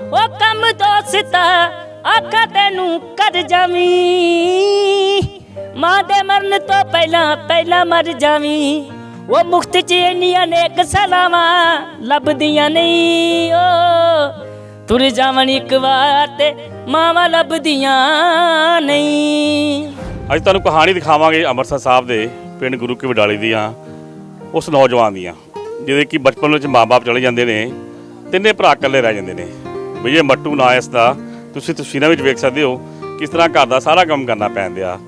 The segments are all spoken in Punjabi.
ਉਹ ਕੰਮ ਦੋਸਤਾ, ਆਖਾ ਤੈਨੂੰ ਕਰ ਜਾਵੀਂ। ਮਾਂ ਦੇ ਮਰਨ ਤੋਂ ਪਹਿਲਾਂ ਪਹਿਲਾਂ ਮਰ ਜਾਵੀਂ। ਉਹ ਮੁਖਤ ਚ ਇੰਨੀਆਂ ਨੇਕ ਸਲਾਵਾਂ ਲੱਭਦੀਆਂ ਨਹੀਂ। ਓ, ਤੁਰ ਜਾਵਣ ਇੱਕ ਵਾਰ ਤੇ ਮਾਵਾਂ ਲੱਭਦੀਆਂ ਨਹੀਂ। ਅੱਜ ਤੁਹਾਨੂੰ ਕਹਾਣੀ ਦਿਖਾਵਾਂਗੇ ਅੰਮ੍ਰਿਤਸਰ ਸਾਹਿਬ ਦੇ ਪਿੰਡ ਗੁਰੂ ਕੀ ਵਡਾਲੀ ਦੀਆਂ ਉਸ ਨੌਜਵਾਨ ਦੀਆਂ, ਜਿਹਦੇ ਕਿ ਬਚਪਨ ਵਿੱਚ ਮਾਪੇ ਚਲੇ ਜਾਂਦੇ ਨੇ, ਤਿੰਨੇ ਭਰਾ ਇਕੱਲੇ ਰਹਿ ਜਾਂਦੇ ਨੇ। ਵਿਜੇ ਮੱਟੂ ਨਾਂ ਇਸ ਦਾ ਤੁਸੀਂ ਤਸਵੀਰਾਂ ਵਿੱਚ ਵੇਖ ਸਕਦੇ ਹੋ ਕਿਸ ਤਰ੍ਹਾਂ ਘਰ ਦਾ ਸਾਰਾ ਕੰਮ ਕਰਨਾ ਪੈਂਦਿਆ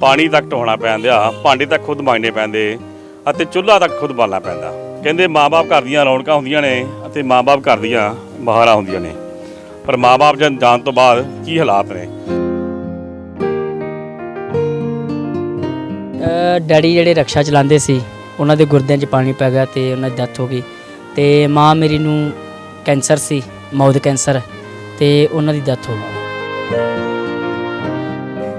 ਪਾਣੀ ਤੱਕ ਢੋਣਾ ਪੈਂਦਿਆ ਭਾਂਡੇ ਤੱਕ ਖੁਦ ਮਾਂਜਣੇ ਪੈਂਦੇ, ਅਤੇ ਚੁੱਲ੍ਹਾ ਤੱਕ ਖੁਦ ਬਾਲਣਾ ਪੈਂਦਾ। ਕਹਿੰਦੇ ਮਾਪੇ ਘਰ ਦੀਆਂ ਰੌਣਕਾਂ ਹੁੰਦੀਆਂ ਨੇ ਅਤੇ ਮਾਪੇ ਘਰ ਦੀਆਂ ਬਹਾਰਾਂ ਹੁੰਦੀਆਂ ਨੇ। ਪਰ ਮਾਪੇ ਜਨ ਜਾਣ ਤੋਂ ਬਾਅਦ ਕੀ ਹਾਲਾਤ ਨੇ? ਡੈਡੀ ਜਿਹੜੇ ਰਕਸ਼ਾ ਚਲਾਉਂਦੇ ਸੀ, ਉਹਨਾਂ ਦੇ ਗੁਰਦਿਆਂ 'ਚ ਪਾਣੀ ਪੈ ਗਿਆ ਤੇ ਉਹਨਾਂ ਦੀ ਡੈਥ ਹੋ ਗਈ। ਤੇ ਮਾਂ ਮੇਰੀ ਨੂੰ ਕੈਂਸਰ ਸੀ। ਮੌਤ ਕੈਂਸਰ ਤੇ ਉਹਨਾਂ ਦੀ ਡੈਥ ਹੋ ਗਈ।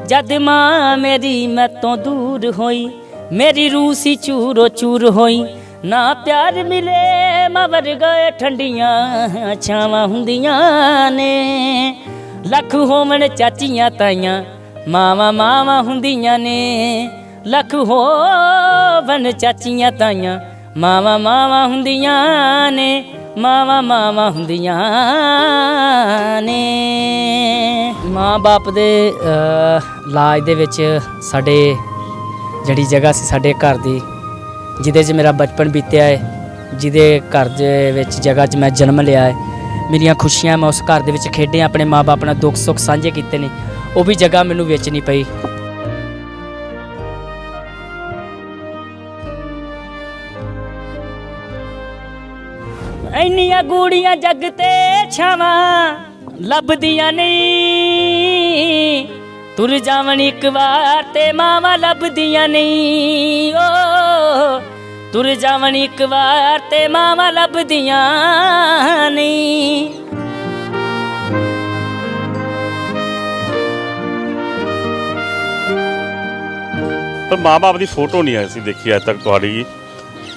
ਜਦ ਮਾਂ ਮੇਰੀ ਮੈਤੋਂ ਦੂਰ ਹੋਈ, ਮੇਰੀ ਰੂਹ ਸੀ ਚੂਰੋ ਚੂਰ ਹੋਈ, ਨਾ ਪਿਆਰ ਮਿਲੇ ਮਵਰ ਗਏ ਠੰਡੀਆਂ ਛਾਵਾਂ ਹੁੰਦੀਆਂ ਨੇ। ਲੱਖ ਹੋਵਣ ਚਾਚੀਆਂ ਤਾਈਆਂ, ਮਾਵਾਂ ਮਾਵਾਂ ਹੁੰਦੀਆਂ ਨੇ। ਲੱਖ ਹੋਵਣ ਚਾਚੀਆਂ ਤਾਈਆਂ, ਮਾਵਾਂ ਮਾਵਾਂ ਹੁੰਦੀਆਂ ਨੇ। ਮਾਵਾਂ ਮਾਵਾਂ ਹੁੰਦੀਆਂ ਨੇ। ਮਾਂ ਬਾਪ ਦੇ ਅ, ਲਾਜ ਦੇ ਵਿੱਚ ਸਾਡੇ ਜਿਹੜੀ ਜਗ੍ਹਾ ਸੀ ਸਾਡੇ ਘਰ ਦੀ ਜਿਹਦੇ 'ਚ ਮੇਰਾ ਬਚਪਨ ਬੀਤਿਆ ਹੈ ਜਿਹਦੇ ਘਰ ਦੇ ਵਿੱਚ ਜਗ੍ਹਾ 'ਚ ਮੈਂ ਜਨਮ ਲਿਆ ਹੈ ਮੇਰੀਆਂ ਖੁਸ਼ੀਆਂ ਮੈਂ ਉਸ ਘਰ ਦੇ ਵਿੱਚ ਖੇਡੀਆਂ ਆਪਣੇ ਮਾਪੇ ਨਾਲ ਦੁੱਖ ਸੁੱਖ ਸਾਂਝੇ ਕੀਤੇ ਨੇ। ਉਹ ਵੀ ਜਗ੍ਹਾ ਮੈਨੂੰ ਵੇਚਣੀ ਪਈ। ਇੰਨੀਆਂ ਗੂੜੀਆਂ ਜੱਗ ਤੇ ਛਾਵਾਂ, ਲੱਭਦੀਆਂ ਨਹੀਂ। ਤੁਰ ਜਾਵਣ ਇੱਕ ਵਾਰ ਤੇ ਮਾਵਾਂ ਲੱਭਦੀਆਂ ਨਹੀਂ। ਓ, ਤੁਰ ਜਾਵਣ ਇੱਕ ਵਾਰ ਤੇ ਮਾਵਾਂ ਲੱਭਦੀਆਂ ਨਹੀਂ। ਪਰ ਮਾਪੇ ਦੀ ਫੋਟੋ ਨਹੀਂ ਆਈ ਸੀ ਦੇਖੀ ਅੱਜ ਤੱਕ ਤੁਹਾਡੀ।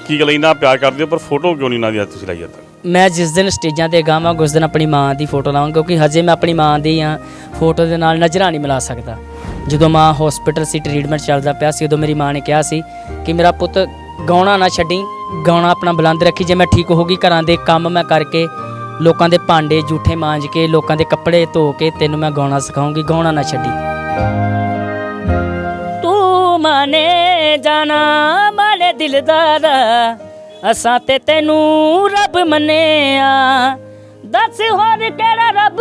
ਕੀ ਗੱਲ ਇੰਨਾ ਪਿਆਰ ਕਰਦੇ ਹੋ, ਪਰ ਫੋਟੋ ਕਿਉਂ ਨਹੀਂ ਇਹਨਾਂ ਦੀ ਤੁਸੀਂ ਲਾਈ ਅੱਜ ਤੱਕ? ਮੈਂ ਜਿਸ ਦਿਨ ਸਟੇਜਾਂ ਤੇ ਗਾਵਾਂ ਉਸ ਦਿਨ ਆਪਣੀ ਮਾਂ ਦੀ ਫੋਟੋ ਲਾਵਾਂ, ਕਿਉਂਕਿ ਹਜੇ ਮੈਂ ਆਪਣੀ ਮਾਂ ਦੀ ਆ, ਫੋਟੋ ਦੇ ਨਾਲ ਨਜ਼ਰਾਂ ਨਹੀਂ ਮਿਲਾ ਸਕਦਾ। ਜਦੋਂ ਮਾਂ ਹਸਪੀਟਲ ਸੀ ਟ੍ਰੀਟਮੈਂਟ ਚੱਲਦਾ ਪਿਆ ਸੀ, ਉਦੋਂ ਮੇਰੀ ਮਾਂ ਨੇ ਕਿਹਾ ਸੀ ਕਿ, ਮੇਰਾ ਪੁੱਤ ਗਾਉਣਾ ਨਾ ਛੱਡੀ, ਗਾਉਣਾ ਆਪਣਾ ਬੁਲੰਦ ਰੱਖੀ, ਜੇ ਮੈਂ ਠੀਕ ਹੋ ਗਈ ਘਰਾਂ ਦੇ ਕੰਮ ਮੈਂ ਕਰਕੇ ਲੋਕਾਂ ਦੇ ਭਾਂਡੇ ਜੂਠੇ ਮਾਂਜ ਕੇ, ਲੋਕਾਂ ਦੇ ਕੱਪੜੇ ਧੋ ਕੇ, ਤੈਨੂੰ ਮੈਂ ਗਾਉਣਾ ਸਿਖਾਉਂਗੀ, ਗਾਉਣਾ ਨਾ ਛੱਡੀ। ਤੂੰ ਮਾਨੇ ਜਾਣਾ, ਮਾਲੇ ਦਿਲਦਾਰ ਅਸਾਂ ਤੇ ਤੈਨੂੰ ਰੱਬ ਮੰਨਿਆ। ਦੱਸ ਹੋਰ ਕਿਹੜਾ ਰੱਬ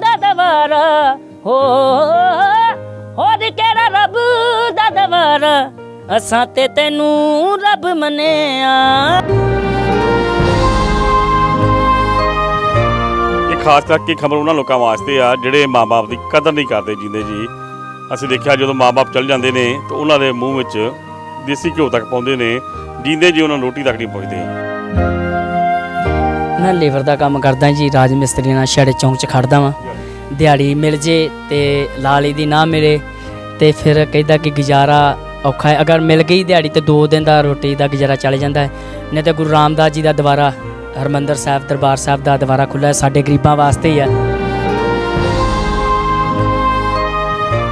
ਦਾ ਦਵਾਰਾ? ਹੋ, ਹੋਰ ਕਿਹੜਾ ਰੱਬ ਦਾ ਦਵਾਰਾ? ਅਸਾਂ ਤੇ ਤੈਨੂੰ ਰੱਬ ਮੰਨਿਆ। ਇਹ ਖਾਸ ਕਰਕੇ ਖਬਰ ਉਹਨਾਂ ਲੋਕਾਂ ਵਾਸਤੇ ਆ, ਜਿਹੜੇ ਮਾਪੇ ਦੀ ਕਦਰ ਨਹੀਂ ਕਰਦੇ ਜਿੰਦੇ ਜੀ। ਅਸੀਂ ਦੇਖਿਆ ਜਦੋਂ ਮਾਪੇ ਚਲ ਜਾਂਦੇ ਨੇ, ਤਾਂ ਉਹਨਾਂ ਦੇ ਮੂੰਹ ਵਿੱਚ ਦੇਸੀ ਘਿਓ ਤੱਕ ਪਾਉਂਦੇ ਨੇ। ਜਿੰਦੇ ਜੀ ਉਹਨਾਂ ਰੋਟੀ ਤੱਕ ਨਹੀਂ ਪੁੱਛਦੇ। ਮੈਂ ਲੇਬਰ ਦਾ ਕੰਮ ਕਰਦਾ ਜੀ, ਰਾਜ ਮਿਸਤਰੀ ਨਾਲ ਛੜੇ ਚੌਂਕ 'ਚ ਖੜਦਾ ਵਾਂ। ਦਿਹਾੜੀ ਮਿਲ ਜੇ ਤੇ ਲਾਲੀ ਦੀ ਨਾ ਮਿਲੇ ਤੇ ਫਿਰ ਕਹਿੰਦਾ ਕਿ ਗੁਜ਼ਾਰਾ ਔਖਾ ਹੈ। ਅਗਰ ਮਿਲ ਗਈ ਦਿਹਾੜੀ ਤੇ ਦੋ ਦਿਨ ਦਾ ਰੋਟੀ ਦਾ ਗੁਜ਼ਾਰਾ ਚੱਲ ਜਾਂਦਾ ਹੈ। ਨਹੀਂ ਤੇ ਗੁਰੂ ਰਾਮਦਾਸ ਜੀ ਦਾ ਦੁਆਰਾ ਹਰਮੰਦਰ ਸਾਹਿਬ, ਦਰਬਾਰ ਸਾਹਿਬ ਦਾ ਦੁਆਰਾ ਖੁੱਲ੍ਹਾ ਹੈ। ਸਾਡੇ ਗਰੀਬਾਂ ਵਾਸਤੇ ਹੀ ਆ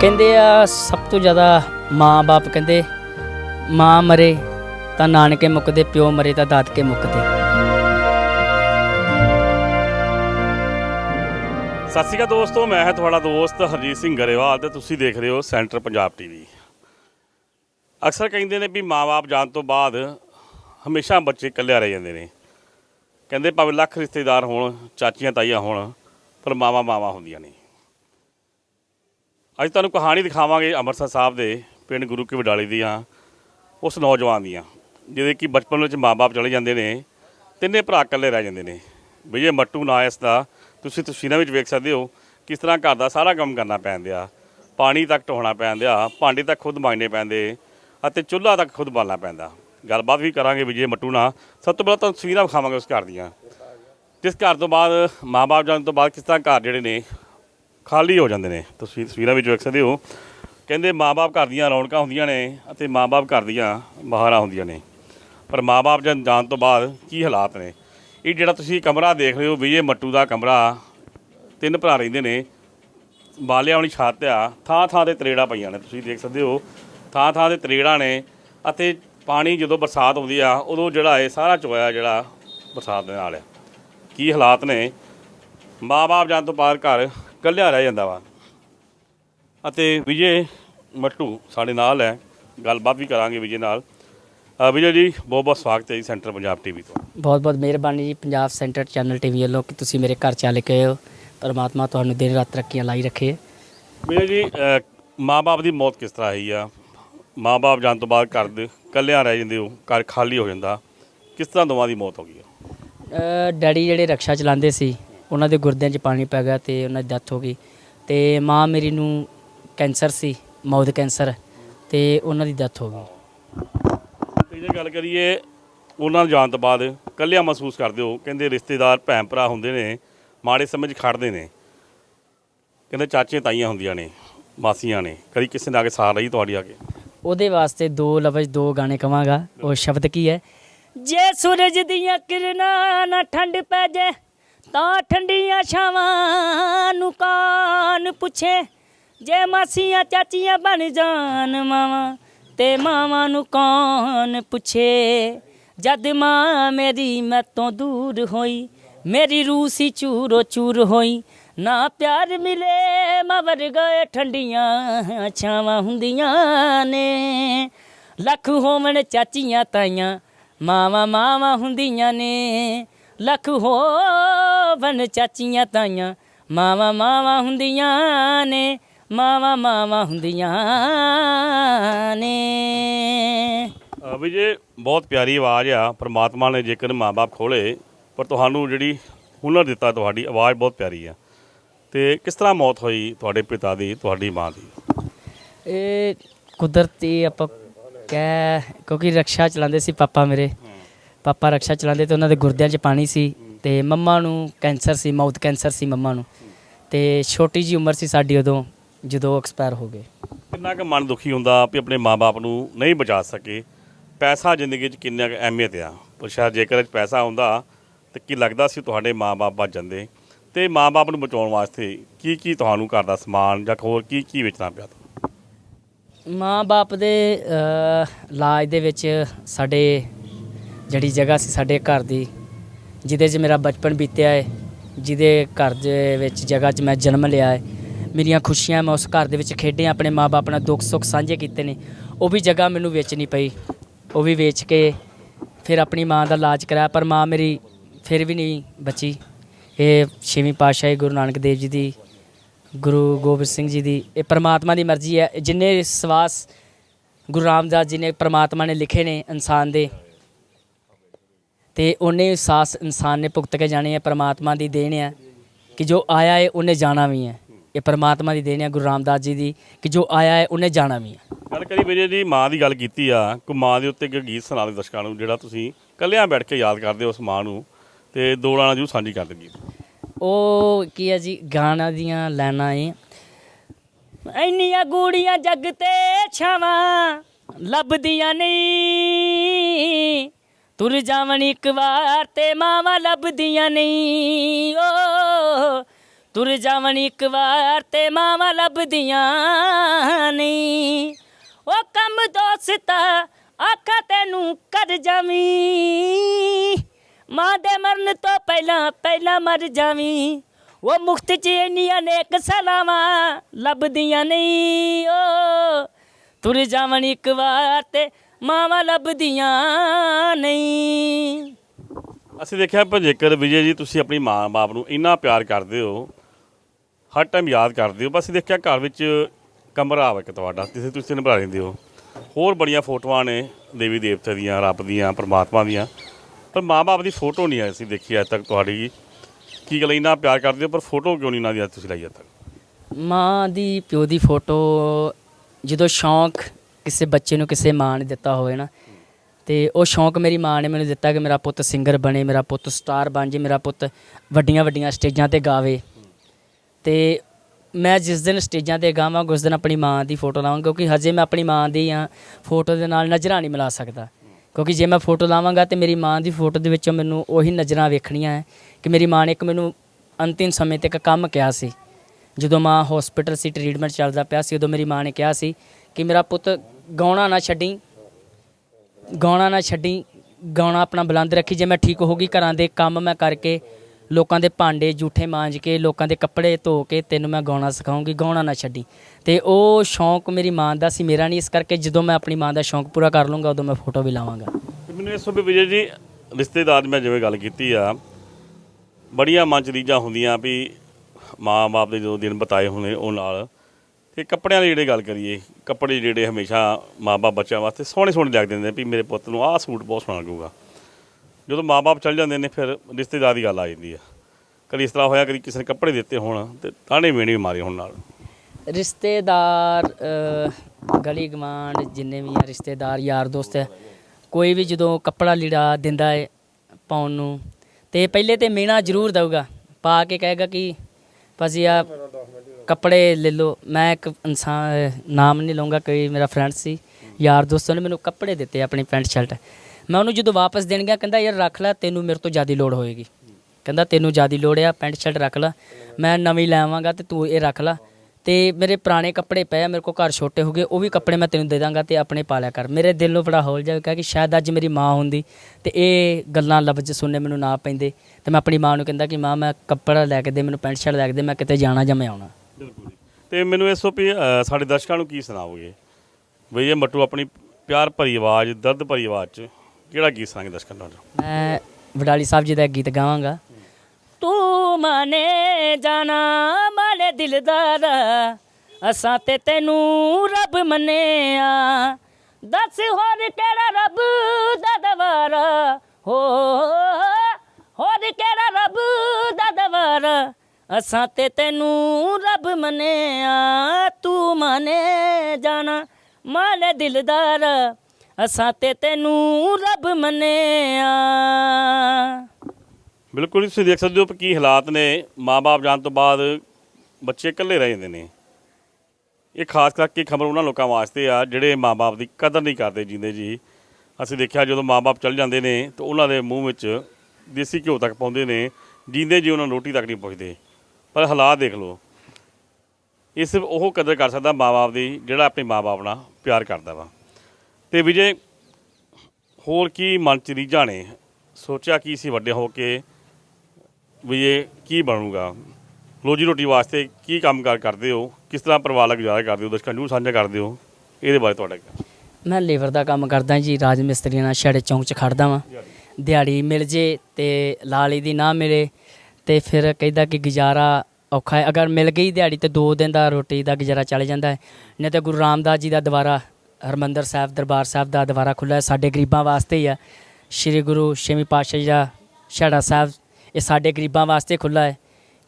ਕਹਿੰਦੇ ਆ, ਸਭ ਤੋਂ ਜ਼ਿਆਦਾ ਮਾਂ-ਬਾਪ ਕਹਿੰਦੇ, ਮਾਂ ਮਰੇ ਤਾਂ ਨਾਨਕੇ ਮੁੱਕਦੇ, ਪਿਓ ਮਰੇ ਤਾਂ ਦਾਦਕੇ ਮੁੱਕਦੇ। ਸਤਿ ਸ਼੍ਰੀ ਅਕਾਲ ਦੋਸਤੋ, ਮੈਂ ਹਾਂ ਤੁਹਾਡਾ ਦੋਸਤ ਹਰਜੀਤ ਸਿੰਘ ਗਰੇਵਾਲ ਤੇ ਤੁਸੀਂ ਦੇਖ ਰਹੇ ਹੋ ਸੈਂਟਰ ਪੰਜਾਬ ਟੀਵੀ। ਅਕਸਰ ਕਹਿੰਦੇ ਨੇ ਵੀ ਮਾਪੇ ਜਾਣ ਤੋਂ ਬਾਅਦ ਹਮੇਸ਼ਾ ਬੱਚੇ ਇਕੱਲੇ ਰਹਿ ਜਾਂਦੇ ਨੇ। ਕਹਿੰਦੇ ਭਾਵੇਂ ਲੱਖ ਰਿਸ਼ਤੇਦਾਰ ਹੋਣ, ਚਾਚੀਆਂ ਤਾਈਆਂ ਹੋਣ, ਪਰ ਮਾਵਾ ਮਾਵਾ ਹੁੰਦੀਆਂ ਨੇ। ਅੱਜ ਤੁਹਾਨੂੰ ਕਹਾਣੀ ਦਿਖਾਵਾਂਗੇ ਅੰਮ੍ਰਿਤਸਰ ਸਾਹਿਬ ਦੇ ਪਿੰਡ ਗੁਰੂ ਕੀ ਵਡਾਲੀ ਦੀਆਂ, ਉਸ ਨੌਜਵਾਨ ਦੀਆਂ। ਜਿਹਦੇ ਕਿ ਬਚਪਨ ਵਿੱਚ ਮਾਪੇ ਚਲੇ ਜਾਂਦੇ ਨੇ, ਤਿੰਨੇ ਭਰਾ ਇਕੱਲੇ ਰਹਿ ਜਾਂਦੇ ਨੇ। ਵਿਜੇ ਮੱਟੂ ਨਾਂ ਇਸ ਦਾ, ਤੁਸੀਂ ਤਸਵੀਰਾਂ ਵਿੱਚ ਵੇਖ ਸਕਦੇ ਹੋ ਕਿਸ ਤਰ੍ਹਾਂ ਘਰ ਦਾ ਸਾਰਾ ਕੰਮ ਕਰਨਾ ਪੈਂਦਿਆ ਪਾਣੀ ਤੱਕ ਢੋਣਾ ਪੈਂਦਿਆ ਭਾਂਡੇ ਤੱਕ ਖੁਦ ਮਾਂਜਣੇ ਪੈਂਦੇ ਅਤੇ ਚੁੱਲ੍ਹਾ ਤੱਕ ਖੁਦ ਬਾਲਣਾ ਪੈਂਦਾ। ਗੱਲਬਾਤ ਵੀ ਕਰਾਂਗੇ ਵਿਜੇ ਮੱਟੂ ਨਾਲ। ਸਭ ਤੋਂ ਪਹਿਲਾਂ ਤੁਹਾਨੂੰ ਤਸਵੀਰਾਂ ਵਿਖਾਵਾਂਗੇ ਉਸ ਘਰ ਦੀਆਂ। ਜਿਸ ਘਰ ਤੋਂ ਬਾਅਦ ਮਾਪੇ ਜਾਣ ਤੋਂ ਬਾਅਦ ਕਿਸ ਤਰ੍ਹਾਂ ਘਰ ਜਿਹੜੇ ਨੇ, ਖਾਲੀ ਹੋ ਜਾਂਦੇ ਨੇ। ਤੁਸੀਂ ਤਸਵੀਰਾਂ ਵਿੱਚ ਵੇਖ ਸਕਦੇ ਹੋ। ਕਹਿੰਦੇ ਮਾਪੇ ਘਰ ਦੀਆਂ ਰੌਣਕਾਂ ਹੁੰਦੀਆਂ ਨੇ ਅਤੇ ਮਾਪੇ ਘਰ ਦੀਆਂ ਬਹਾਰਾਂ ਹੁੰਦੀਆਂ ਨੇ। ਪਰ ਮਾਪੇ ਜਨ ਜਾਣ ਤੋਂ ਬਾਅਦ ਕੀ ਹਾਲਾਤ ਨੇ? ਇਹ ਜਿਹੜਾ ਤੁਸੀਂ ਕਮਰਾ ਦੇਖ ਰਹੇ ਹੋ, ਵਿਜੇ ਮੱਟੂ ਦਾ ਕਮਰਾ, ਤਿੰਨ ਭਰਾ ਰਹਿੰਦੇ ਨੇ। ਬਾਲਿਆਂ ਵਾਲੀ ਛੱਤ ਆ ਥਾਂ ਥਾਂ ਤੇ ਤਰੇੜਾਂ ਪਈਆਂ ਨੇ, ਤੁਸੀਂ ਦੇਖ ਸਕਦੇ ਹੋ। ਥਾਂ ਥਾਂ ਤੇ ਤਰੇੜਾਂ ਨੇ ਅਤੇ ਪਾਣੀ ਜਦੋਂ ਬਰਸਾਤ ਆਉਂਦੀ ਆ, ਉਦੋਂ ਜਿਹੜਾ ਇਹ ਸਾਰਾ ਚੋਇਆ ਜਿਹੜਾ ਬਰਸਾਤ ਦੇ ਨਾਲ ਆ। ਕੀ ਹਾਲਾਤ ਨੇ? ਮਾਂ-ਬਾਪ ਜਾਣ ਤੋਂ ਬਾਅਦ ਘਰ ਇਕੱਲਿਆ ਰਹਿ ਜਾਂਦਾ ਵਾ। ਅਤੇ ਵਿਜੇ ਮੱਟੂ ਸਾਡੇ ਨਾਲ ਹੈ। ਗੱਲਬਾਤ ਵੀ ਕਰਾਂਗੇ ਵਿਜੇ ਨਾਲ। ਵਿਜੇ ਜੀ ਬਹੁਤ ਬਹੁਤ ਸਵਾਗਤ ਹੈ ਜੀ ਸੈਂਟਰ ਪੰਜਾਬ ਟੀਵੀ ਤੋਂ। ਬਹੁਤ ਬਹੁਤ ਮਿਹਰਬਾਨੀ ਜੀ ਪੰਜਾਬ ਸੈਂਟਰ ਚੈਨਲ ਟੀਵੀ ਵੱਲੋਂ ਕਿ ਤੁਸੀਂ ਮੇਰੇ ਘਰ ਚੱਲ ਕੇ ਆਏ ਹੋ। ਪਰਮਾਤਮਾ ਤੁਹਾਨੂੰ ਦਿਨ ਰਾਤ ਤਰੱਕੀਆਂ ਲਾਈ ਰੱਖੇ। ਵਿਜੇ ਜੀ ਅ, ਮਾਂ-ਬਾਪ ਦੀ ਮੌਤ ਕਿਸ ਤਰ੍ਹਾਂ ਆਈ ਆ? ਮਾਂ-ਬਾਪ ਜਾਣ ਤੋਂ ਬਾਅਦ ਘਰ ਦੇ ਇਕੱਲਿਆਂ ਰਹਿ ਜਾਂਦੇ ਹੋ ਘਰ ਖਾਲੀ ਹੋ ਜਾਂਦਾ। ਕਿਸ ਤਰ੍ਹਾਂ ਦੋਵਾਂ ਦੀ ਮੌਤ ਹੋ ਗਈ ਡੈਡੀ ਜਿਹੜੇ ਰਕਸ਼ਾ ਚਲਾਉਂਦੇ ਸੀ ਉਹਨਾਂ ਦੇ ਗੁਰਦਿਆਂ 'ਚ ਪਾਣੀ ਪੈ ਗਿਆ ਤੇ ਉਹਨਾਂ ਦੀ ਡੈਥ ਹੋ ਗਈ। ਤੇ ਮਾਂ ਮੇਰੀ ਨੂੰ ਕੈਂਸਰ ਸੀ ਮੌਤ ਕੈਂਸਰ ਤੇ ਉਹਨਾਂ ਦੀ ਡੈਥ ਹੋ ਗਈ। ਤੇ ਜੇ ਗੱਲ ਕਰੀਏ, ਉਹਨਾਂ ਨੂੰ ਜਾਣ ਤੋਂ ਬਾਅਦ ਇਕੱਲਿਆਂ ਮਹਿਸੂਸ ਕਰਦੇ ਹੋ, ਕਹਿੰਦੇ ਰਿਸ਼ਤੇਦਾਰ ਭੈਣ ਭਰਾ ਹੁੰਦੇ ਨੇ, ਮਾੜੇ ਸਮੇਂ ਖੜਦੇ ਨੇ। ਕਹਿੰਦੇ ਚਾਚੇ ਤਾਈਆਂ ਹੁੰਦੀਆਂ ਨੇ, ਮਾਸੀਆਂ ਨੇ, ਕਦੀ ਕਿਸੇ ਨੇ ਆ ਕੇ ਸਾਰ ਲਈ ਤੁਹਾਡੀ ਆ ਕੇ? ਉਹਦੇ ਵਾਸਤੇ ਦੋ ਲਫ਼ਜ਼, ਦੋ ਗਾਣੇ ਕਵਾਂਗਾ, ਉਹ ਸ਼ਬਦ ਕੀ ਹੈ? ਜੇ ਸੂਰਜ ਦੀਆਂ ਕਿਰਨਾਂ ਨਾ ਠੰਡ ਪੈ ਜੇ, ਤਾਂ ਠੰਡੀਆਂ ਛਾਵਾਂ ਨੂੰ ਕਾਨ ਪੁੱਛੇ, ਜੇ ਮਾਸੀਆਂ ਚਾਚੀਆਂ ਬਣ ਜਾਣ ਮਾਵਾਂ ਤੇ ਮਾਵਾਂ ਨੂੰ ਕੌਣ ਪੁੱਛੇ? ਜਦ ਮਾਂ ਮੇਰੀ ਮੈਂ ਤੋਂ ਦੂਰ ਹੋਈ, ਮੇਰੀ ਰੂਹ ਸੀ ਚੂਰੋ ਚੂਰ ਹੋਈ। ਨਾ ਪਿਆਰ ਮਿਲੇ ਮਵਰ ਗਏ ਠੰਡੀਆਂ ਛਾਵਾਂ ਹੁੰਦੀਆਂ ਨੇ। ਲੱਖ ਹੋਵਣ ਚਾਚੀਆਂ ਤਾਈਆਂ, ਮਾਵਾਂ ਮਾਵਾਂ ਹੁੰਦੀਆਂ ਨੇ। ਲੱਖ ਹੋਵਣ ਚਾਚੀਆਂ ਤਾਈਆਂ, ਮਾਵਾਂ ਮਾਵਾਂ ਹੁੰਦੀਆਂ ਨੇ। ਮਾਵਾਂ ਮਾਵਾਂ ਹੁੰਦੀਆਂ ਨੇ। ਅ, ਵਿਜੇ ਬਹੁਤ ਪਿਆਰੀ ਆਵਾਜ਼ ਆ ਪ੍ਰਮਾਤਮਾ ਨੇ ਜੇਕਰ ਮਾਪੇ ਖੋਲੇ ਪਰ ਤੁਹਾਨੂੰ ਜਿਹੜੀ ਹੁਨਰ ਦਿੱਤਾ ਤੁਹਾਡੀ ਆਵਾਜ਼ ਬਹੁਤ ਪਿਆਰੀ ਆ। ਤੇ ਕਿਸ ਤਰ੍ਹਾਂ ਮੌਤ ਹੋਈ ਤੁਹਾਡੇ ਪਿਤਾ ਦੀ ਤੁਹਾਡੀ ਮਾਂ ਦੀ? ਇਹ ਕੁਦਰਤੀ ਆਪਾਂ ਕਹਿ ਕਿਉਂਕਿ ਰਕਸ਼ਾ ਚਲਾਉਂਦੇ ਸੀ ਪਾਪਾ ਮੇਰੇ। ਪਾਪਾ ਰਕਸ਼ਾ ਚਲਾਉਂਦੇ ਤੇ ਉਹਨਾਂ ਦੇ ਗੁਰਦਿਆਂ 'ਚ ਪਾਣੀ ਸੀ ਤੇ ਮੰਮਾ ਨੂੰ ਕੈਂਸਰ ਸੀ ਮਾਊਥ ਕੈਂਸਰ ਸੀ ਮੰਮਾ ਨੂੰ। ਤੇ ਛੋਟੀ ਜੀ ਉਮਰ ਸੀ ਸਾਡੀ ਉਦੋਂ। ਜਦੋਂ ਐਕਸਪਾਇਰ ਹੋ ਗਏ। ਕਿੰਨਾ ਕੁ ਮਨ ਦੁਖੀ ਹੁੰਦਾ ਵੀ ਆਪਣੇ ਮਾਪੇ ਨੂੰ ਨਹੀਂ ਬਚਾ ਸਕੇ? ਪੈਸਾ ਜ਼ਿੰਦਗੀ 'ਚ ਕਿੰਨਾ ਕੁ ਅਹਿਮੀਅਤ ਆ? ਪਰ ਸ਼ਾਇਦ ਜੇਕਰ ਪੈਸਾ ਹੁੰਦਾ ਤੇ ਕੀ ਲੱਗਦਾ ਸੀ ਤੁਹਾਡੇ ਮਾਪੇ ਬਚ ਜਾਂਦੇ? ਤੇ ਮਾਪੇ ਨੂੰ ਬਚਾਉਣ ਵਾਸਤੇ ਕੀ ਕੀ ਤੁਹਾਨੂੰ ਘਰ ਦਾ ਸਮਾਨ ਜਾਂ ਹੋਰ ਕੀ ਕੀ ਵੇਚਣਾ ਪਿਆ? ਮਾਂ ਬਾਪ ਦੇ ਅ, ਇਲਾਜ ਦੇ ਵਿੱਚ ਸਾਡੇ ਜਿਹੜੀ ਜਗ੍ਹਾ ਸੀ ਸਾਡੇ ਘਰ ਦੀ ਜਿਹਦੇ 'ਚ ਮੇਰਾ ਬਚਪਨ ਬੀਤਿਆ ਹੈ ਜਿਹਦੇ ਘਰ ਦੇ ਵਿੱਚ ਜਗ੍ਹਾ 'ਚ ਮੈਂ ਜਨਮ ਲਿਆ ਹੈ ਮੇਰੀਆਂ ਖੁਸ਼ੀਆਂ, ਮੈਂ ਉਸ ਘਰ ਦੇ ਵਿੱਚ ਖੇਡਿਆ ਆਪਣੇ ਮਾਂ ਬਾਪ ਨਾਲ ਦੁੱਖ ਸੁੱਖ ਸਾਂਝੇ ਕੀਤੇ ਨੇ। ਉਹ ਵੀ ਜਗ੍ਹਾ ਮੈਨੂੰ ਵੇਚਣੀ ਪਈ। ਉਹ ਵੀ ਵੇਚ ਕੇ ਫਿਰ ਆਪਣੀ ਮਾਂ ਦਾ ਇਲਾਜ ਕਰਾਇਆ, ਪਰ ਮਾਂ ਮੇਰੀ ਫਿਰ ਵੀ ਨਹੀਂ ਬਚੀ। ਇਹ ਛੇਵੀਂ ਪਾਤਸ਼ਾਹੀ ਗੁਰੂ ਨਾਨਕ ਦੇਵ ਜੀ ਦੀ, ਗੁਰੂ ਗੋਬਿੰਦ ਸਿੰਘ ਜੀ ਦੀ, ਇਹ ਪਰਮਾਤਮਾ ਦੀ ਮਰਜ਼ੀ ਹੈ। ਜਿੰਨੇ ਸਵਾਸ ਗੁਰੂ ਰਾਮਦਾਸ ਜੀ ਨੇ ਪ੍ਰਮਾਤਮਾ ਨੇ ਲਿਖੇ ਨੇ ਇਨਸਾਨ ਦੇ, ਤੇ ਉਹਨੇ ਸਾਸ ਇਨਸਾਨ ਨੇ ਭੁਗਤ ਕੇ ਜਾਣੇ ਆ, ਪਰਮਾਤਮਾ ਦੀ ਦੇਣ ਹੈ ਕਿ ਜੋ ਆਇਆ ਹੈ ਉਹਨੇ ਜਾਣਾ ਵੀ ਹੈ ਇਹ ਪ੍ਰਮਾਤਮਾ ਦੀ ਦੇਣ ਹੈ ਗੁਰੂ ਰਾਮਦਾਸ ਜੀ ਦੀ ਕਿ ਜੋ ਆਇਆ ਹੈ ਉਹਨੇ ਜਾਣਾ ਵੀ ਹੈ। ਗੱਲ ਕਰੀ ਵਿਜੇ ਜੀ ਮਾਂ ਦੀ ਗੱਲ ਕੀਤੀ ਆ ਕੋ ਮਾਂ ਦੇ ਉੱਤੇ ਇੱਕ ਗੀਤ ਸੁਣਾ ਦਿਓ ਦਰਸ਼ਕਾਂ ਨੂੰ ਜਿਹੜਾ ਤੁਸੀਂ ਇਕੱਲਿਆਂ ਬੈਠ ਕੇ ਯਾਦ ਕਰਦੇ ਹੋ ਉਸ ਮਾਂ ਨੂੰ ਤੇ ਦੋ ਲਾਣਾ ਜੂ ਸਾਂਝੀ ਕਰ ਗੀਤ ਉਹ ਕੀ ਹੈ ਜੀ ਗਾਣਾ ਦੀਆਂ ਲਾਈਨਾਂ ਏ ਇੰਨੀਆਂ ਗੂੜੀਆਂ ਜੱਗ ਤੇ ਛਾਵਾਂ ਲੱਭਦੀਆਂ ਨਹੀਂ। ਤੁਰ ਜਾਵਣ ਇੱਕ ਵਾਰ ਤੇ ਮਾਵਾਂ ਲੱਭਦੀਆਂ ਨਹੀਂ। ਓ ਤੁਰ ਜਾਵਣ ਇੱਕ ਵਾਰ ਤੇ ਮਾਵਾਂ ਲੱਭਦੀਆਂ ਨਹੀਂ। ਉਹ ਕੰਮ ਦੋਸਤਾ ਆਖਾ ਤੈਨੂੰ ਕਰ ਜਾਵੀਂ। ਮਾਂ ਦੇ ਮਰਨ ਤੋਂ ਪਹਿਲਾਂ ਪਹਿਲਾਂ ਮਰ ਜਾਵੀਂ। ਉਹ ਮੁਖਤ ਚ ਇੰਨੀਆਂ ਨੇਕ ਸਲਾਵਾਂ ਲੱਭਦੀਆਂ ਨਹੀਂ। ਓ, ਤੁਰ ਜਾਵਣ ਇੱਕ ਵਾਰ ਤੇ ਮਾਵਾਂ ਲੱਭਦੀਆਂ ਨਹੀਂ। ਅਸੀਂ ਦੇਖਿਆ ਪਰ ਜੇਕਰ ਵਿਜੇ ਜੀ, ਤੁਸੀਂ ਆਪਣੀ ਮਾਂ, ਬਾਪ ਨੂੰ ਇੰਨਾ ਪਿਆਰ ਕਰਦੇ ਹੋ। ਹਰ ਟਾਈਮ ਯਾਦ ਕਰਦੇ ਹੋ, ਬਸ ਦੇਖਿਆ ਘਰ ਵਿੱਚ ਕਮਰਾ ਆਵੇ ਇੱਕ ਤੁਹਾਡਾ, ਜਿੱਥੇ ਤੁਸੀਂ ਨਿਭਾ ਲੈਂਦੇ ਹੋ। ਹੋਰ ਬੜੀਆਂ ਫੋਟੋਆਂ ਨੇ ਦੇਵੀ ਦੇਵਤੇ ਦੀਆਂ, ਰੱਬ ਦੀਆਂ, ਪਰਮਾਤਮਾ ਦੀਆਂ, ਪਰ ਮਾਂ-ਬਾਪ ਦੀ ਫੋਟੋ ਨਹੀਂ ਆਈ ਅਸੀਂ ਦੇਖੀ ਅੱਜ ਤੱਕ ਤੁਹਾਡੀ ਕੀ ਗੱਲ, ਇੰਨਾ ਪਿਆਰ ਕਰਦੇ ਹੋ, ਪਰ ਫੋਟੋ ਕਿਉਂ ਨਹੀਂ ਉਹਨਾਂ ਦੀ ਅੱਜ ਤੁਸੀਂ ਲਾਈ ਅੱਜ ਤੱਕ? ਮਾਂ ਦੀ, ਪਿਓ ਦੀ ਫੋਟੋ ਜਦੋਂ ਸ਼ੌਂਕ ਕਿਸੇ ਬੱਚੇ ਨੂੰ ਕਿਸੇ ਮਾਂ ਨੇ ਦਿੱਤਾ ਹੋਵੇ ਨਾ, ਤੇ ਉਹ ਸ਼ੌਂਕ ਮੇਰੀ ਮਾਂ ਨੇ ਮੈਨੂੰ ਦਿੱਤਾ ਕਿ ਮੇਰਾ ਪੁੱਤ ਸਿੰਗਰ ਬਣੇ, ਮੇਰਾ ਪੁੱਤ ਸਟਾਰ ਬਣ ਜੇ, ਮੇਰਾ ਪੁੱਤ ਵੱਡੀਆਂ ਵੱਡੀਆਂ ਸਟੇਜਾਂ ਤੇ ਗਾਵੇ। ਤੇ ਮੈਂ ਜਿਸ ਦਿਨ ਸਟੇਜਾਂ ਤੇ ਗਾਵਾਂ ਉਸ ਦਿਨ ਆਪਣੀ ਮਾਂ ਦੀ ਫੋਟੋ ਲਾਵਾਂ, ਕਿਉਂਕਿ ਹਜੇ ਮੈਂ ਆਪਣੀ ਮਾਂ ਦੀ ਆ ਫੋਟੋ ਦੇ ਨਾਲ ਨਜ਼ਰਾਂ ਨਹੀਂ ਮਿਲਾ ਸਕਦਾ। ਕਿਉਂਕਿ ਜੇ ਮੈਂ ਫੋਟੋ ਲਾਵਾਂਗਾ ਤੇ ਮੇਰੀ ਮਾਂ ਦੀ ਫੋਟੋ ਦੇ ਵਿੱਚੋਂ ਮੈਨੂੰ ਉਹੀ ਨਜ਼ਰਾਂ ਵੇਖਣੀਆਂ ਹੈ ਕਿ ਮੇਰੀ ਮਾਂ ਨੇ ਇੱਕ ਮੈਨੂੰ ਅੰਤਿਮ ਸਮੇਂ ਤੱਕ ਕੰਮ ਕਿਹਾ ਸੀ। ਜਦੋਂ ਮਾਂ ਹਸਪੀਟਲ ਸੀ ਟ੍ਰੀਟਮੈਂਟ ਚੱਲਦਾ ਪਿਆ ਸੀ, ਉਦੋਂ ਮੇਰੀ ਮਾਂ ਨੇ ਕਿਹਾ ਸੀ ਕਿ ਮੇਰਾ ਪੁੱਤ ਗਾਉਣਾ ਨਾ ਛੱਡੀ, ਗਾਉਣਾ ਨਾ ਛੱਡੀ, ਗਾਉਣਾ ਆਪਣਾ ਬੁਲੰਦ ਰੱਖੀ, ਜੇ ਮੈਂ ਠੀਕ ਹੋ ਗਈ ਘਰਾਂ ਦੇ ਕੰਮ ਮੈਂ ਕਰਕੇ ਲੋਕਾਂ ਦੇ ਭਾਂਡੇ ਜੂਠੇ ਮਾਂਜ ਕੇ, ਲੋਕਾਂ ਦੇ ਕੱਪੜੇ ਧੋ ਕੇ ਤੈਨੂੰ ਮੈਂ ਗਾਉਣਾ ਸਿਖਾਉਂਗੀ, ਗਾਉਣਾ ਨਾ ਛੱਡੀ। ਤੇ ਉਹ ਸ਼ੌਂਕ ਮੇਰੀ ਮਾਂ ਦਾ ਸੀ, ਮੇਰਾ ਨਹੀਂ, ਇਸ ਕਰਕੇ ਜਦੋਂ ਮੈਂ ਆਪਣੀ ਮਾਂ ਦਾ ਸ਼ੌਂਕ ਪੂਰਾ ਕਰ ਲੂੰਗਾ ਉਦੋਂ ਮੈਂ ਫੋਟੋ ਵੀ ਲਾਵਾਂਗਾ। ਮੈਨੂੰ ਇਸ ਵੀ ਵਿਜੇ ਜੀ, ਰਿਸ਼ਤੇਦਾਰ ਮੈਂ ਜਿਵੇਂ ਗੱਲ ਕੀਤੀ ਆ, ਬੜੀਆਂ ਮਨ ਚ ਰੀਝਾਂ ਹੁੰਦੀਆਂ ਵੀ ਮਾਂ-ਬਾਪ ਦੇ ਜਦੋਂ ਦਿਨ ਬਤਾਏ ਹੋਣੇ ਉਹ ਨਾਲ। ਤੇ ਕੱਪੜਿਆਂ ਦੀ ਜਿਹੜੇ ਗੱਲ ਕਰੀਏ, ਕੱਪੜੇ ਜਿਹੜੇ ਹਮੇਸ਼ਾ ਮਾਂ-ਬਾਪ ਬੱਚਿਆਂ ਵਾਸਤੇ ਸੋਹਣੇ ਸੋਹਣੇ ਲੱਗਦੇ ਨੇ ਵੀ ਮੇਰੇ ਪੁੱਤ ਨੂੰ ਆਹ ਸੂਟ ਬਹੁਤ ਸੋਹਣਾ ਲੱਗੂਗਾ। ਜਦੋਂ ਮਾਂ-ਬਾਪ ਚੱਲ ਜਾਂਦੇ ਨੇ, ਫਿਰ ਰਿਸ਼ਤੇਦਾਰ ਦੀ ਗੱਲ ਆ ਜਾਂਦੀ ਆ। ਕਦੀ ਇਸ ਤਰ੍ਹਾਂ ਹੋਇਆ, ਕਦੀ ਕਿਸੇ ਨੇ ਕੱਪੜੇ ਦਿੱਤੇ ਹੋਣ, ਤੇ ਤਾਣੇ ਮੇਣੇ ਮਾਰੇ ਹੋਣ ਨਾਲ। ਰਿਸ਼ਤੇਦਾਰ ਗਲੀ ਗਵਾਂਡ ਜਿੰਨੇ ਵੀ ਆ ਰਿਸ਼ਤੇਦਾਰ, ਯਾਰ ਦੋਸਤ ਹੈ, ਕੋਈ ਵੀ ਜਦੋਂ ਕੱਪੜਾ ਲੀੜਾ ਦਿੰਦਾ ਹੈ ਪਾਉਣ ਨੂੰ, ਤੇ ਪਹਿਲੇ ਤੇ ਮੀਣਾ ਜ਼ਰੂਰ ਦਊਗਾ। ਪਾ ਕੇ ਕਹੇਗਾ ਕਿ ਭਾਜੀ ਆ ਕੱਪੜੇ ਲੈ ਲਓ। ਮੈਂ ਇੱਕ ਇਨਸਾਨ ਨਾਮ ਨਹੀਂ ਲਵਾਂਗਾ ਕੋਈ ਮੇਰਾ ਫਰੈਂਡ ਸੀ, ਯਾਰ ਦੋਸਤ ਨੇ ਮੈਨੂੰ ਕੱਪੜੇ ਦਿੱਤੇ ਆਪਣੀ ਪੈਂਟ ਸ਼ਰਟ ਮੈਂ ਉਹਨੂੰ ਜਦੋਂ ਵਾਪਸ ਦੇਣ ਗਿਆ, ਕਹਿੰਦਾ, ਯਾਰ, ਰੱਖ ਲੈ, ਤੈਨੂੰ ਮੇਰੇ ਤੋਂ ਜ਼ਿਆਦਾ ਲੋੜ ਹੋਏਗੀ। ਕਹਿੰਦਾ, ਤੈਨੂੰ ਜ਼ਿਆਦਾ ਲੋੜ ਆ, ਪੈਂਟ ਸ਼ਰਟ ਰੱਖ ਲੈ। ਮੈਂ ਨਵੀਂ ਲੈ ਆਵਾਂਗਾ ਤੇ ਤੂੰ ਇਹ ਰੱਖ ਲੈ। ਤੇ ਮੇਰੇ ਪੁਰਾਣੇ ਕੱਪੜੇ ਪਏ ਆ, ਮੇਰੇ ਕੋਲ ਘਰ ਛੋਟੇ ਹੋ ਗਏ, ਉਹ ਵੀ ਕੱਪੜੇ ਮੈਂ ਤੈਨੂੰ ਦੇ ਦਾਂਗਾ ਤੇ ਆਪਣੇ ਪਾ ਲਿਆ ਕਰ। ਮੇਰੇ ਦਿਲ ਨੂੰ ਬੜਾ ਹੌਲ ਜਾਵੇਗਾ ਕਿ ਸ਼ਾਇਦ ਅੱਜ ਮੇਰੀ ਮਾਂ ਹੁੰਦੀ ਤੇ ਇਹ ਗੱਲਾਂ ਲਫ਼ਜ਼ ਸੁਣਨੇ ਮੈਨੂੰ ਨਾ ਪੈਂਦੇ। ਤੇ ਮੈਂ ਆਪਣੀ ਮਾਂ ਨੂੰ ਕਹਿੰਦਾ ਕਿ, ਮਾਂ, ਮੈਂ ਕੱਪੜਾ ਲੈ ਕੇ ਦੇ, ਮੈਨੂੰ ਪੈਂਟ ਸ਼ਰਟ ਲੈ ਕੇ ਦੇ, ਮੈਂ ਕਿਤੇ ਜਾਣਾ ਜਾਂ ਮੈਂ ਆਉਣਾ? ਬਿਲਕੁਲ ਤੇ ਮੈਨੂੰ ਇਸ ਤੋਂ ਵੀ ਸਾਡੇ ਦਰਸ਼ਕਾਂ ਨੂੰ ਕੀ ਸੁਣਾਓਗੇ? ਬਈ ਇਹ ਮੱਟੂ ਆਪਣੀ ਪਿਆਰ ਭਰੀ ਆਵਾਜ਼, ਦਰਦ ਭਰੀ ਆਵਾਜ਼ ਚ ਕਿਹੜਾ ਗੀਤ ਸੁਣਾਗੇ ਦਰਸ਼ਕਾਂ ਨੂੰ? ਮੈਂ ਵਡਾਲੀ ਸਾਹਿਬ ਜੀ ਦਾ ਗੀਤ ਗਾਵਾਂਗਾ। ਤੂੰ ਮਨੇ ਜਾਣਾ ਮਾਲੇ ਦਿਲਦਾਰ, ਅਸਾਂ ਤੇ ਤੈਨੂੰ ਰੱਬ ਮੰਨਿਆ। ਦੱਸ ਹੋਰ ਕਿਹੜਾ ਰੱਬ ਦਾ ਦਵਾਰਾ? ਹੋ, ਹੋਰ ਕਿਹੜਾ ਰੱਬ ਦਾ ਦਵਾਰਾ? ਅਸਾਂ ਤੇ ਤੈਨੂੰ ਰੱਬ ਮੰਨਿਆ। ਤੂੰ ਮਨੇ ਜਾਣਾ ਮਾਲੇ ਦਿਲਦਾਰ। ਅਸਾਂ ਤੇ ਤੈਨੂੰ ਰੱਬ ਮੰਨਿਆ। ਬਿਲਕੁਲ ਤੁਸੀਂ ਦੇਖ ਸਕਦੇ ਹੋ ਕਿ ਕੀ ਹਾਲਾਤ ਨੇ। ਮਾਪੇ ਜਾਣ ਤੋਂ ਬਾਅਦ ਬੱਚੇ ਇਕੱਲੇ ਰਹਿ ਜਾਂਦੇ ਨੇ। ਇਹ ਖਾਸ ਕਰਕੇ ਖਬਰ ਉਹਨਾਂ ਲੋਕਾਂ ਵਾਸਤੇ ਆ, ਜਿਹੜੇ ਮਾਪੇ ਦੀ ਕਦਰ ਨਹੀਂ ਕਰਦੇ ਜਿੰਦੇ ਜੀ। ਅਸੀਂ ਦੇਖਿਆ ਜਦੋਂ ਮਾਪੇ ਚੱਲ ਜਾਂਦੇ ਨੇ, ਤਾਂ ਉਹਨਾਂ ਦੇ ਮੂੰਹ ਵਿੱਚ ਦੇਸੀ ਘਿਓ ਤੱਕ ਪਾਉਂਦੇ ਨੇ। ਜਿੰਦੇ ਜੀ ਉਹਨਾਂ ਨੂੰ ਰੋਟੀ ਤੱਕ ਨਹੀਂ ਪੁੱਛਦੇ। ਪਰ ਹਾਲਾਤ ਦੇਖ ਲਓ। ਇਹ ਸਿਰਫ ਉਹ ਕਦਰ ਕਰ ਸਕਦਾ ਮਾਪੇ ਦੀ, ਜਿਹੜਾ ਆਪਣੇ ਮਾਪੇ ਨਾਲ ਪਿਆਰ ਕਰਦਾ ਵਾ। ਤੇ ਵਿਜੇ ਹੋਰ ਕੀ ਮਨ ਚ ਰੀਝਾਂ ਨੇ ਸੋਚਿਆ ਕੀ ਸੀ ਵੱਡੇ ਹੋ ਕੇ ਵੀ ਇਹ ਕੀ ਬਣੂਗਾ? ਰੋਜੀ ਰੋਟੀ ਵਾਸਤੇ ਕੀ ਕੰਮ ਕਾਰ ਕਰਦੇ ਹੋ? ਕਿਸ ਤਰ੍ਹਾਂ ਪਰਿਵਾਰ ਦਾ ਗੁਜ਼ਾਰਾ ਕਰਦੇ ਹੋ? ਦਰਸ਼ਕਾਂ ਨੂੰ ਸਾਂਝਾ ਕਰਦੇ ਹੋ ਇਹਦੇ ਬਾਰੇ ਤੁਹਾਡਾ ਕੀ ਮੈਂ ਲੇਬਰ ਦਾ ਕੰਮ ਕਰਦਾ ਜੀ ਰਾਜ ਮਿਸਤਰੀਆਂ ਨਾਲ ਛੜੇ ਚੌਂਕ 'ਚ ਖੜਦਾ ਵਾਂ। ਦਿਹਾੜੀ। ਮਿਲ ਜੇ ਤੇ ਲਾਲੀ ਦੀ ਨਾ ਮਿਲੇ ਤੇ ਫਿਰ ਕਹਿੰਦਾ ਕਿ ਗੁਜ਼ਾਰਾ ਔਖਾ ਹੈ। ਅਗਰ ਮਿਲ ਗਈ ਦਿਹਾੜੀ ਤੇ 2 ਦਿਨ ਦਾ ਰੋਟੀ ਦਾ ਗੁਜ਼ਾਰਾ ਚੱਲ ਜਾਂਦਾ ਹੈ। ਨਹੀਂ ਤੇ ਗੁਰੂ ਰਾਮਦਾਸ ਜੀ ਦਾ ਦੁਆਰਾ ਹਰਮੰਦਰ ਸਾਹਿਬ, ਦਰਬਾਰ ਸਾਹਿਬ ਦਾ ਦੁਬਾਰਾ ਖੁੱਲ੍ਹਾ ਹੈ। ਸਾਡੇ ਗਰੀਬਾਂ ਵਾਸਤੇ ਹੀ ਆ ਸ੍ਰੀ ਗੁਰੂ ਛੇਵੀਂ ਪਾਤਸ਼ਾਹ ਜੀ ਦਾ ਛੜਾ ਸਾਹਿਬ, ਇਹ ਸਾਡੇ ਗਰੀਬਾਂ ਵਾਸਤੇ ਖੁੱਲ੍ਹਾ ਹੈ।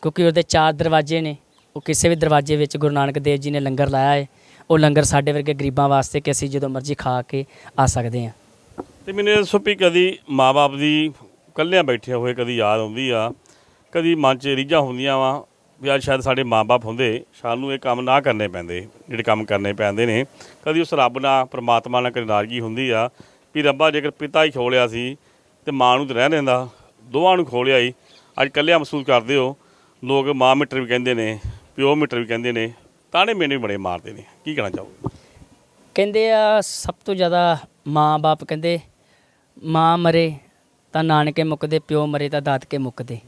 ਕਿਉਂਕਿ ਉਹਦੇ ਚਾਰ ਦਰਵਾਜ਼ੇ ਨੇ। ਉਹ ਕਿਸੇ ਵੀ ਦਰਵਾਜ਼ੇ ਵਿੱਚ ਗੁਰੂ ਨਾਨਕ ਦੇਵ ਜੀ ਨੇ ਲੰਗਰ ਲਾਇਆ ਹੈ। ਉਹ ਲੰਗਰ ਸਾਡੇ ਵਰਗੇ ਗਰੀਬਾਂ ਵਾਸਤੇ ਕਿ ਅਸੀਂ ਜਦੋਂ ਮਰਜ਼ੀ ਖਾ ਕੇ ਆ ਸਕਦੇ ਹਾਂ। ਤੇ ਮੈਨੂੰ ਇਹ ਦੱਸੋ ਵੀ ਕਦੀ ਮਾਪੇ ਦੀ ਇਕੱਲਿਆਂ ਬੈਠੇ ਹੋਏ ਕਦੀ ਯਾਦ ਆਉਂਦੀ ਆ? ਕਦੀ ਮਨ 'ਚ ਰੀਝਾਂ ਹੁੰਦੀਆਂ ਵਾ? ਵੀ ਅੱਜ ਸ਼ਾਇਦ ਸਾਡੇ ਮਾਪੇ ਹੁੰਦੇ ਸਾਨੂੰ ਇਹ ਕੰਮ ਨਾ ਕਰਨੇ ਪੈਂਦੇ, ਜਿਹੜੇ ਕੰਮ ਕਰਨੇ ਪੈਂਦੇ ਨੇ। ਕਦੀ ਉਸ ਰੱਬ ਨਾਲ, ਪਰਮਾਤਮਾ ਨਾਲ ਕਦੀ ਨਾਰਾਜ਼ਗੀ ਹੁੰਦੀ ਆ ਵੀ ਰੱਬਾ ਜੇਕਰ ਪਿਤਾ ਹੀ ਖੋਲਿਆ ਸੀ ਤੇ ਮਾਂ ਨੂੰ ਤਾਂ ਰਹਿ ਲੈਂਦਾ ਦੋਵਾਂ ਨੂੰ ਖੋਲਿਆ ਹੀ ਅੱਜ ਇਕੱਲਿਆਂ ਮਹਿਸੂਸ ਕਰਦੇ ਹੋ, ਲੋਕ ਮਾਂ ਮੀਟਰ ਵੀ ਕਹਿੰਦੇ ਨੇ, ਪਿਓ ਮੀਟਰ ਵੀ ਕਹਿੰਦੇ ਨੇ, ਤਾਣੇ ਮੈਨੇ ਵੀ ਬੜੇ ਮਾਰਦੇ ਨੇ। ਕੀ ਕਹਿਣਾ ਚਾਹੋ ਕਹਿੰਦੇ ਆ, ਸਭ ਤੋਂ ਜ਼ਿਆਦਾ ਮਾਂ-ਬਾਪ ਕਹਿੰਦੇ, ਮਾਂ ਮਰੇ ਤਾਂ ਨਾਨਕੇ ਮੁੱਕਦੇ, ਪਿਓ ਮਰੇ ਤਾਂ ਦਾਦਕੇ ਮੁੱਕਦੇ।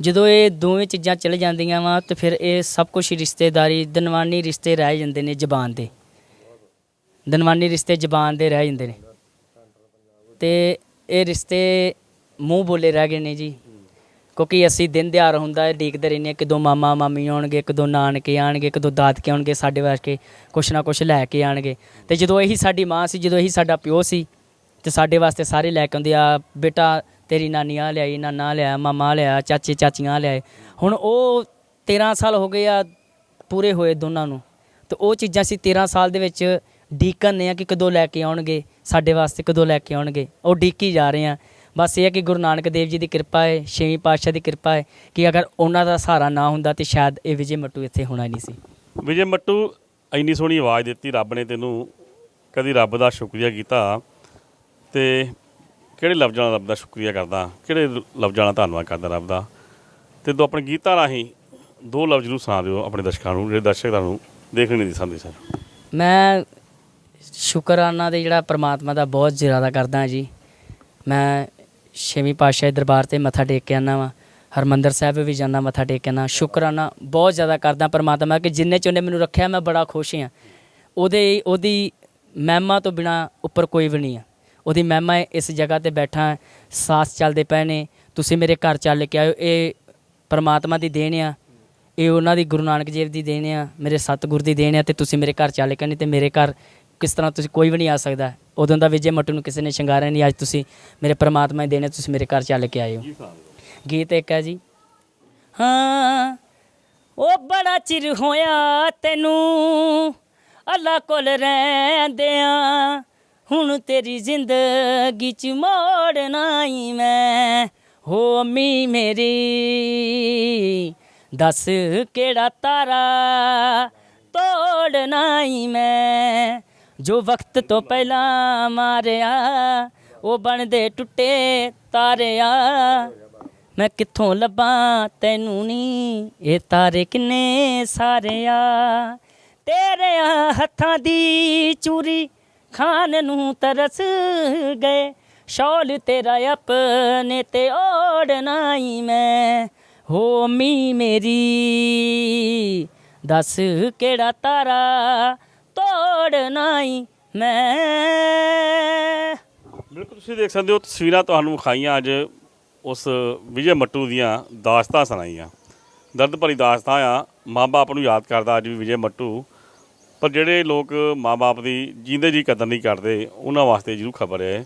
ਜਦੋਂ ਇਹ ਦੋਵੇਂ ਚੀਜ਼ਾਂ ਚਲੇ ਜਾਂਦੀਆਂ ਵਾ, ਤੇ ਫਿਰ ਇਹ ਸਭ ਕੁਝ ਰਿਸ਼ਤੇਦਾਰੀ, ਦਨਵਾਨੀ ਰਿਸ਼ਤੇ ਰਹਿ ਜਾਂਦੇ ਨੇ ਜ਼ਬਾਨ ਦੇ। ਦਨਵਾਨੀ ਰਿਸ਼ਤੇ ਜ਼ਬਾਨ ਦੇ ਰਹਿ ਜਾਂਦੇ ਨੇ। ਤੇ ਇਹ ਰਿਸ਼ਤੇ ਮੂੰਹ ਬੋਲੇ ਰਹਿ ਗਏ ਨੇ ਜੀ। ਕਿਉਂਕਿ ਅਸੀਂ ਦਿਨ ਦਿਹਾੜ ਹੁੰਦਾ ਹੈ ਦੇਖਦੇ ਰਹਿੰਦੇ ਹਾਂ, ਕਦੋਂ ਮਾਮਾ, ਮਾਮੀ ਆਉਣਗੇ, ਕਦੋਂ ਨਾਨਕੇ ਆਣਗੇ ਕਦੋਂ ਦਾਦਕੇ ਆਉਣਗੇ, ਸਾਡੇ ਵਾਸਤੇ ਕੁਛ ਨਾ ਕੁਛ ਲੈ ਕੇ ਆਣਗੇ ਤੇ ਜਦੋਂ ਇਹੀ ਸਾਡੀ ਮਾਂ ਸੀ, ਜਦੋਂ ਇਹੀ ਸਾਡਾ ਪਿਓ ਸੀ, ਤੇ ਸਾਡੇ ਵਾਸਤੇ ਸਾਰੇ ਲੈ ਕੇ ਆਉਂਦੇ ਆ, ਬੇਟਾ ਤੇਰੀ ਨਾਨੀ ਆ ਲਿਆਈ, ਨਾਨਾ ਲਿਆ ਮਾਮਾ ਲਿਆ ਚਾਚੇ ਚਾਚੀਆਂ ਲਿਆਏ। ਹੁਣ ਉਹ 13 ਸਾਲ ਹੋ ਗਏ ਆ ਪੂਰੇ ਹੋਏ ਦੋਨਾਂ ਨੂੰ। ਤੇ ਉਹ ਚੀਜ਼ਾਂ ਅਸੀਂ 13 ਸਾਲ ਦੇ ਵਿੱਚ ਡੀਕਨ ਆ ਕਿ ਕਦੋਂ ਲੈ ਕੇ ਆਉਣਗੇ, ਸਾਡੇ ਵਾਸਤੇ ਕਦੋਂ ਲੈ ਕੇ ਆਉਣਗੇ। ਉਹ ਡੀਕੀ ਜਾ ਰਹੇ ਆ। ਬਸ ਇਹ ਹੈ ਕਿ ਗੁਰੂ ਨਾਨਕ ਦੇਵ ਜੀ ਦੀ ਕਿਰਪਾ ਹੈ ਛੇਵੀਂ ਪਾਤਸ਼ਾਹ ਦੀ ਕਿਰਪਾ ਹੈ ਕਿ ਅਗਰ ਉਹਨਾਂ ਦਾ ਸਹਾਰਾ ਨਾ ਹੁੰਦਾ ਤੇ ਸ਼ਾਇਦ ਇਹ ਵਿਜੇ ਮੱਟੂ ਇੱਥੇ ਹੋਣਾ ਨਹੀਂ ਸੀ। ਵਿਜੇ ਮੱਟੂ, ਇੰਨੀ ਸੋਹਣੀ ਆਵਾਜ਼ ਦਿੱਤੀ ਰੱਬ ਨੇ ਤੈਨੂੰ, ਕਦੀ ਰੱਬ ਦਾ ਸ਼ੁਕਰੀਆ ਕੀਤਾ। ਤੇ ਕਿਹੜੇ ਲਫ਼ਜ਼ਾਂ ਨਾਲ ਰੱਬ ਦਾ ਸ਼ੁਕਰੀਆ ਕਰਦਾ? ਕਿਹੜੇ ਲਫ਼ਜ਼ਾਂ ਨਾਲ ਧੰਨਵਾਦ ਕਰਦਾ ਰੱਬ ਦਾ? ਤੇ ਦੋ ਆਪਣੇ ਗੀਤਾਂ ਰਾਹੀਂ ਦੋ ਲਫ਼ਜ਼ ਨੂੰ ਸੁਣਾ ਦਿਓ ਆਪਣੇ ਦਰਸ਼ਕਾਂ ਨੂੰ, ਜਿਹੜੇ ਦਰਸ਼ਕ ਤੁਹਾਨੂੰ ਦੇਖ ਨਹੀਂ ਦਿਸਣਦੇ ਸਰ ਮੈਂ ਸ਼ੁਕਰਾਨਾ ਦੇ ਜਿਹੜਾ ਪ੍ਰਮਾਤਮਾ ਦਾ ਬਹੁਤ ਜ਼ਿਆਦਾ ਕਰਦਾ ਜੀ। ਮੈਂ ਛੇਵੀਂ ਪਾਤਸ਼ਾਹ ਦਰਬਾਰ ਤੇ ਮੱਥਾ ਟੇਕ ਕੇ ਆਉਂਦਾ ਵਾਂ। ਹਰਮੰਦਰ ਸਾਹਿਬ ਵੀ ਜਾਂਦਾ ਮੱਥਾ ਟੇਕ ਕੇ ਆਉਂਦਾ। ਸ਼ੁਕਰਾਨਾ ਬਹੁਤ ਜ਼ਿਆਦਾ ਕਰਦਾ ਪ੍ਰਮਾਤਮਾ ਕਿ ਜਿੰਨੇ ਚੋਂ ਨੇ ਮੈਨੂੰ ਰੱਖਿਆ ਮੈਂ ਬੜਾ ਖੁਸ਼ ਹਾਂ। ਉਹਦੇ, ਉਹਦੀ ਮਹਿਮਾ ਤੋਂ ਬਿਨਾ ਉੱਪਰ ਕੋਈ ਵੀ ਨਹੀਂ ਆ। ਉਹਦੀ ਮਹਿਮਾ ਇਸ ਜਗ੍ਹਾ ਤੇ ਬੈਠਾ, ਸਾਸ ਚੱਲਦੇ ਪਏ ਨੇ। ਤੁਸੀਂ ਮੇਰੇ ਘਰ ਚੱਲ ਕੇ ਆਇਓ। ਇਹ ਪਰਮਾਤਮਾ ਦੀ ਦੇਣ ਆ। ਇਹ ਉਹਨਾਂ ਦੀ ਗੁਰੂ ਨਾਨਕ ਦੇਵ ਦੀ ਦੇਣ ਆ। ਮੇਰੇ ਸਤਿਗੁਰ ਦੀ ਦੇਣ ਆ ਤੇ ਤੁਸੀਂ ਮੇਰੇ ਘਰ ਚੱਲ ਕੇ ਨਹੀਂ ਤੇ ਮੇਰੇ ਘਰ ਕਿਸ ਤਰ੍ਹਾਂ ਤੁਸੀਂ ਕੋਈ ਵੀ ਨਹੀਂ ਆ ਸਕਦਾ। ਉਦੋਂ ਦਾ ਵਿਜੇ ਮੱਟੂ ਨੂੰ ਕਿਸੇ ਨੇ ਸ਼ਿੰਗਾਰਿਆ ਨਹੀਂ, ਅੱਜ ਤੁਸੀਂ ਮੇਰੇ ਪਰਮਾਤਮਾ ਦੀ ਦੇਣ ਆ, ਤੁਸੀਂ ਮੇਰੇ ਘਰ ਚੱਲ ਕੇ ਆਇਓ। ਗੀਤ ਇੱਕ ਹੈ ਜੀ। ਹਾਂ, ਉਹ ਬੜਾ ਚਿਰ ਹੋਇਆ ਤੈਨੂੰ, ਅੱਲਾ ਕੋਲ ਰਹਿੰਦਿਆਂ। ਹੁਣ ਤੇਰੀ ਜ਼ਿੰਦਗੀ ਚ ਮੋੜਨਾ ਹੀ ਮੈਂ। ਹੋ ਅੰਮੀ ਮੇਰੀ, ਦੱਸ ਕਿਹੜਾ ਤਾਰਾ ਤੋੜਨਾ ਹੀ ਮੈਂ। ਜੋ ਵਕਤ ਤੋਂ ਪਹਿਲਾਂ ਮਾਰਿਆ, ਉਹ ਬਣਦੇ ਟੁੱਟੇ ਤਾਰਿਆ। ਮੈਂ ਕਿੱਥੋਂ ਲੱਭਾਂ ਤੈਨੂੰ ਨੀ, ਇਹ ਤਾਰੇ ਕਿੰਨੇ ਸਾਰੇ ਆ ਤੇਰੇ ਹੱਥਾਂ ਦੀ ਚੂਰੀ ਖਾਨ ਨੂੰ ਤਰਸ ਗਏ। ਸ਼ੌਲ ਤੇਰਾ ਆਪਣੇ ਤੇ ਓੜਨਾ ਹੀ ਮੈਂ। ਹੋ ਮੀ ਮੇਰੀ, ਦੱਸ ਕਿਹੜਾ ਤਾਰਾ ਤੋੜਨਾ ਹੀ ਮੈਂ। ਬਿਲਕੁਲ, ਤੁਸੀਂ ਦੇਖ ਸਕਦੇ ਹੋ, ਤਸਵੀਰਾਂ ਤੁਹਾਨੂੰ ਵਿਖਾਈਆਂ ਅੱਜ ਉਸ ਵਿਜੇ ਮੱਟੂ ਦੀਆਂ ਦਾਸਤਾਂ ਸੁਣਾਈਆਂ। ਦਰਦ ਭਰੀ ਦਾਸਤਾਂ ਆ। ਮਾਂ-ਬਾਪ ਨੂੰ ਯਾਦ ਕਰਦਾ ਅੱਜ ਵੀ ਵਿਜੇ ਮੱਟੂ ਪਰ ਜਿਹੜੇ ਲੋਕ ਮਾਂ-ਬਾਪ ਦੀ ਜਿੰਦੇ ਜੀ ਕਦਰ ਨਹੀਂ ਕਰਦੇ, ਉਹਨਾਂ ਵਾਸਤੇ ਜ਼ਰੂਰ ਖਬਰ ਹੈ।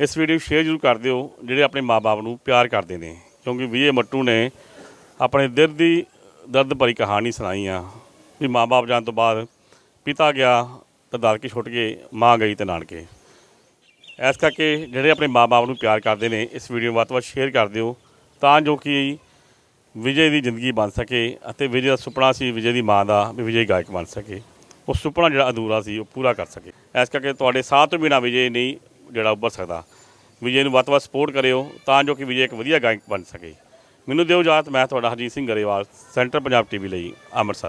ਇਸ ਵੀਡੀਓ ਸ਼ੇਅਰ ਜ਼ਰੂਰ ਕਰ ਦਿਓ, ਜਿਹੜੇ ਆਪਣੇ ਮਾਂ-ਬਾਪ ਨੂੰ ਪਿਆਰ ਕਰਦੇ ਨੇ। ਕਿਉਂਕਿ ਵਿਜੇ ਮੱਟੂ ਨੇ ਆਪਣੇ ਦਿਲ ਦੀ ਦਰਦ ਭਰੀ ਕਹਾਣੀ ਸੁਣਾਈ ਆ, ਵੀ ਮਾਂ-ਬਾਪ ਜਾਣ ਤੋਂ ਬਾਅਦ ਪਿਤਾ ਗਿਆ ਤਾਂ ਦਾਦਕੇ ਛੁੱਟ ਗਏ, ਮਾਂ ਗਈ ਤੇ ਨਾਨਕੇ। ਇਸ ਕਰਕੇ ਜਿਹੜੇ ਆਪਣੇ ਮਾਪੇ ਨੂੰ ਪਿਆਰ ਕਰਦੇ ਨੇ, ਇਸ ਵੀਡੀਓ ਨੂੰ ਵੱਧ ਤੋਂ ਵੱਧ ਸ਼ੇਅਰ ਕਰ ਦਿਓ, ਤਾਂ ਜੋ ਕਿ ਵਿਜੇ ਦੀ ਜ਼ਿੰਦਗੀ ਬਣ ਸਕੇ ਅਤੇ ਵਿਜੇ ਦਾ ਸੁਪਨਾ ਸੀ, ਵਿਜੇ ਦੀ ਮਾਂ ਦਾ, ਵੀ ਵਿਜੇ ਗਾਇਕ ਬਣ ਸਕੇ। ਉਹ ਸੁਪਨਾ ਜਿਹੜਾ ਅਧੂਰਾ ਸੀ, ਉਹ ਪੂਰਾ ਕਰ ਸਕੇ। ਇਸ ਕਰਕੇ ਤੁਹਾਡੇ ਸਾਥ ਤੋਂ ਬਿਨਾ ਵਿਜੇ ਨਹੀਂ ਜਿਹੜਾ ਉੱਭਰ ਸਕਦਾ। ਵਿਜੇ ਨੂੰ ਵੱਧ ਤੋਂ ਵੱਧ ਸਪੋਰਟ ਕਰਿਓ, ਤਾਂ ਜੋ ਕਿ ਵਿਜੇ ਇੱਕ ਵਧੀਆ ਗਾਇਕ ਬਣ ਸਕੇ। ਮੈਨੂੰ ਦਿਓ ਇਜਾਜ਼ਤ, ਮੈਂ ਤੁਹਾਡਾ ਹਰਜੀਤ ਸਿੰਘ ਗਰੇਵਾਲ, ਸੈਂਟਰ ਪੰਜਾਬ ਟੀਵੀ ਲਈ, ਅੰਮ੍ਰਿਤਸਰ।